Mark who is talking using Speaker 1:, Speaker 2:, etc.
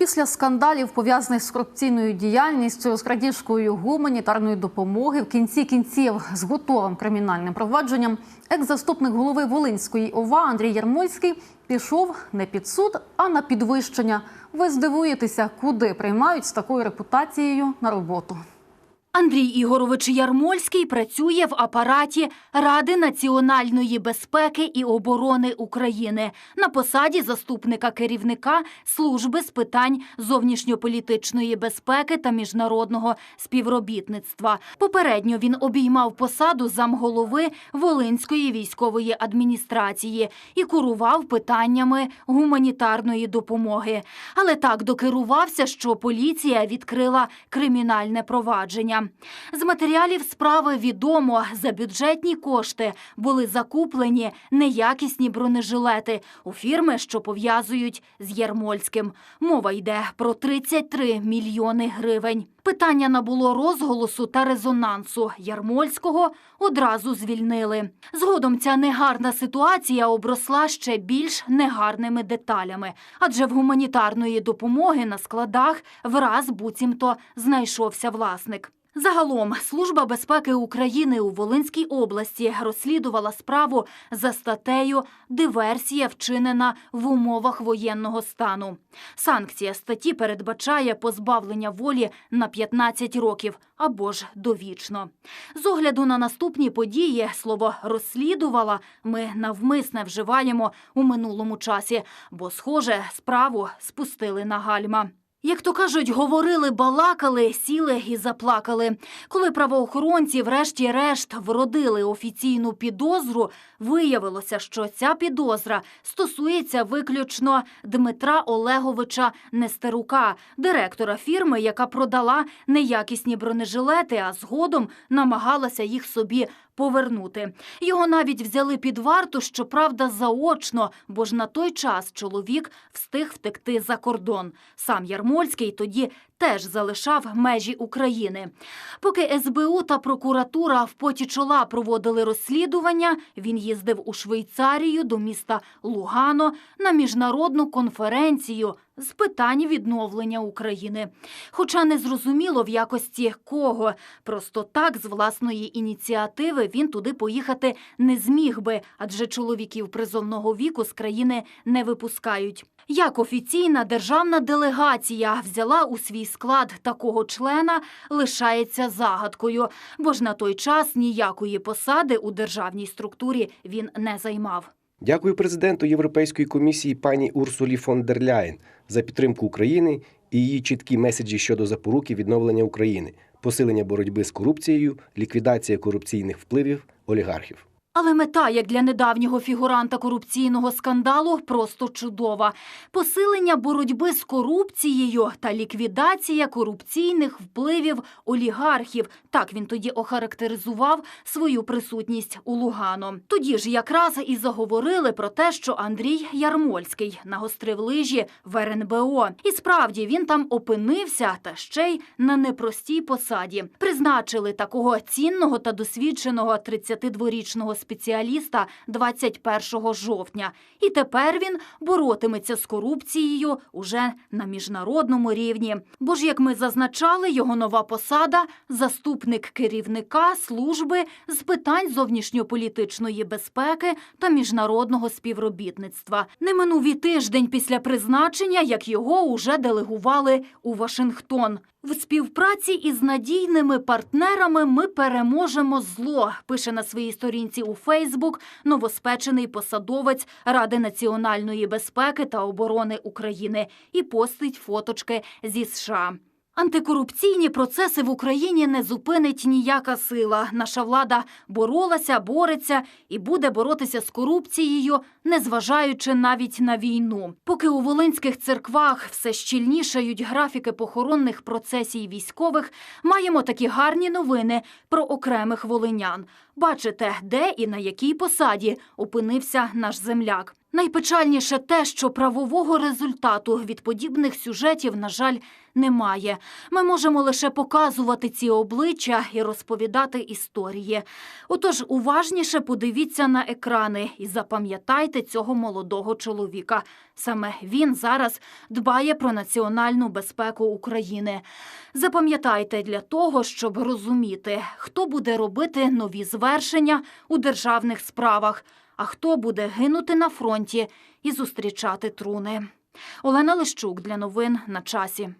Speaker 1: Після скандалів, пов'язаних з корупційною діяльністю, з крадіжкою гуманітарної допомоги, в кінці кінців з готовим кримінальним провадженням, екс-заступник голови Волинської ОВА Андрій Ярмольський пішов не під суд, а на підвищення. Ви здивуєтеся, куди приймають з такою репутацією на роботу.
Speaker 2: Андрій Ігорович Ярмольський працює в апараті Ради національної безпеки і оборони України на посаді заступника керівника служби з питань зовнішньополітичної безпеки та міжнародного співробітництва. Попередньо він обіймав посаду замголови Волинської військової адміністрації і курував питаннями гуманітарної допомоги. Але так докерувався, що поліція відкрила кримінальне провадження. З матеріалів справи відомо, за бюджетні кошти були закуплені неякісні бронежилети у фірми, що пов'язують з Ярмольським. Мова йде про 33 мільйони гривень. Питання набуло розголосу та резонансу. Ярмольського одразу звільнили. Згодом ця негарна ситуація обросла ще більш негарними деталями, адже в гуманітарної допомоги на складах враз буцімто знайшовся власник. Загалом Служба безпеки України у Волинській області розслідувала справу за статтею Диверсія вчинена в умовах воєнного стану. Санкція статті передбачає позбавлення волі на 15 років або ж довічно. З огляду на наступні події слово розслідувала ми навмисне вживаємо у минулому часі, бо, схоже, справу спустили на гальма. Як то кажуть, говорили, балакали, сіли і заплакали. Коли правоохоронці, врешті-решт, вродили офіційну підозру, виявилося, що ця підозра стосується виключно Дмитра Олеговича Нестерука, директора фірми, яка продала неякісні бронежилети, а згодом намагалася їх собі повернути. Його навіть взяли під варту, щоправда, заочно, бо ж на той час чоловік встиг втекти за кордон. Сам Ярмольський тоді теж залишав межі України. Поки СБУ та прокуратура в поті чола проводили розслідування, він їздив у Швейцарію до міста Лугано на міжнародну конференцію з питань відновлення України. Хоча не зрозуміло в якості кого. Просто так з власної ініціативи він туди поїхати не зміг би, адже чоловіків призовного віку з країни не випускають. Як офіційна державна делегація взяла у свій склад такого члена, лишається загадкою, бо ж на той час ніякої посади у державній структурі він не займав.
Speaker 3: Дякую президенту Європейської комісії пані Урсулі фон дер Ляєн за підтримку України і її чіткі меседжі щодо запоруки відновлення України, посилення боротьби з корупцією, ліквідація корупційних впливів олігархів.
Speaker 2: Але мета, як для недавнього фігуранта корупційного скандалу, просто чудова: посилення боротьби з корупцією та ліквідація корупційних впливів олігархів. Так він тоді охарактеризував свою присутність у Лугано. Тоді ж якраз і заговорили про те, що Андрій Ярмольський нагострив лижі в РНБО. І справді він там опинився та ще й на непростій посаді. Призначили такого цінного та досвідченого 32-річного спеціаліста 21 жовтня. І тепер він боротиметься з корупцією уже на міжнародному рівні. Бо ж, як ми зазначали, його нова посада заступник керівника служби з питань зовнішньополітичної безпеки та міжнародного співробітництва. Не минув і тиждень після призначення, як його уже делегували у Вашингтон. В співпраці із надійними партнерами ми переможемо зло. Пише на своїй сторінці у Фейсбук новоспечений посадовець Ради національної безпеки та оборони України і постить фоточки зі США. Антикорупційні процеси в Україні не зупинить ніяка сила. Наша влада боролася, бореться і буде боротися з корупцією, незважаючи навіть на війну. Поки у волинських церквах все щільнішають графіки похоронних процесій військових, маємо такі гарні новини про окремих волинян. Бачите, де і на якій посаді опинився наш земляк. Найпечальніше те, що правового результату від подібних сюжетів, на жаль, немає. Ми можемо лише показувати ці обличчя і розповідати історії. Отож, уважніше подивіться на екрани і запам'ятайте цього молодого чоловіка. Саме він зараз дбає про національну безпеку України. Запам'ятайте для того, щоб розуміти, хто буде робити нові звершення у державних справах, а хто буде гинути на фронті і зустрічати труни. Олена Лищук для новин на часі.